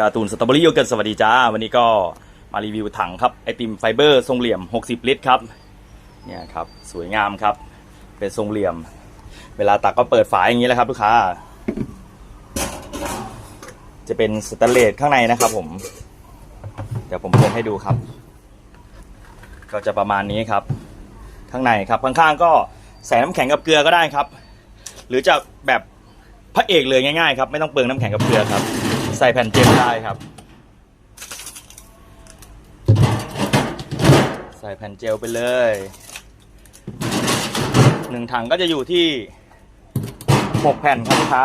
การ์ตูนสตรอเบอรี่โยเกิร์ตสวัสดีจ้า วันนี้ก็มารีวิวถังครับ ไอติมไฟเบอร์ทรงเหลี่ยม 60 ลิตรครับ เนี่ยครับ สวยงามครับ เป็นทรงเหลี่ยม เวลาตักก็เปิดฝาอย่างนี้แหละครับลูกค้า จะเป็นสแตนเลสข้างในนะครับผม เดี๋ยวผมเปิดให้ดูครับ ก็จะประมาณนี้ครับ ข้างในครับข้างๆก็ใส่น้ำแข็งกับเกลือก็ได้ครับ หรือจะแบบพระเอกเลยง่ายๆครับ ไม่ต้องเปลืองน้ำแข็งกับเกลือครับ ใส่แผ่นเจลได้ครับ ใส่แผ่นเจลไปเลยหนึ่งถังก็จะอยู่ที่หกแผ่นครับลูกค้า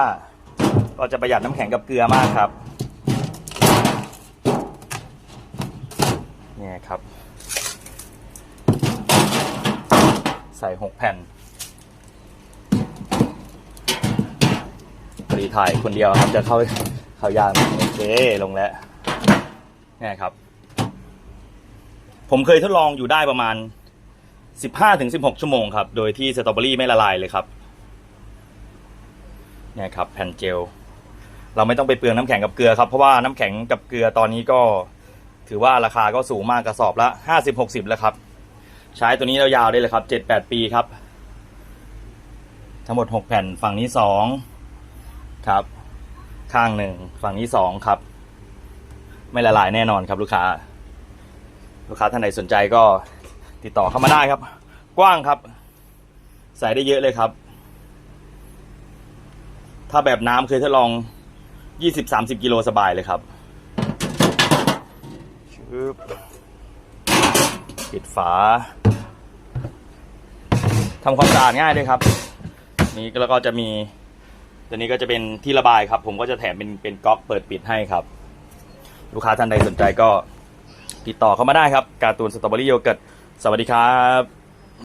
ก็จะประหยัดน้ำแข็งกับเกลือมากครับเนี่ยครับ ใส่หกแผ่นพอดีถ่ายคนเดียวครับจะเข้า เข้ายากหน่อยโอเคลงแล้วนี่ครับ ผมเคยทดลองอยู่ได้ประมาณ 15-16 ชั่วโมงครับ โดยที่สตรอเบอรี่ไม่ละลายเลยครับนี่ครับแผ่นเจล เราไม่ต้องไปเปลืองน้ำแข็งกับเกลือครับ เพราะว่าน้ำแข็งกับเกลือตอนนี้ก็ ถือว่าราคาก็สูงมากกระสอบละ50-60แล้วครับ ใช้ตัวนี้ยาวๆได้เลยครับ7-8ปีครับ ทั้งหมด6แผ่นฝั่งนี้2ครับ ข้างหนึ่งฝั่งนี้2ครับ ไม่ละลายแน่นอนครับลูกค้า ลูกค้าท่านใดสนใจก็ติดต่อเข้ามาได้ครับ กว้างครับ ใส่ได้เยอะเลยครับ ถ้าแบบน้ำเคยทดลอง 20-30 กิโลสบายเลยครับชึบปิดฝาทำความสะอาดง่ายด้วยครับ นี่แล้วก็จะมี ตัวนี้ก็จะเป็นที่ระบายครับ ผมก็จะแถมเป็นเป็นก๊อกเปิดปิดให้ครับ ลูกค้าท่านใดสนใจก็ติดต่อเข้ามาได้ครับ การ์ตูนสตรอเบอรี่โยเกิร์ตสวัสดีครับ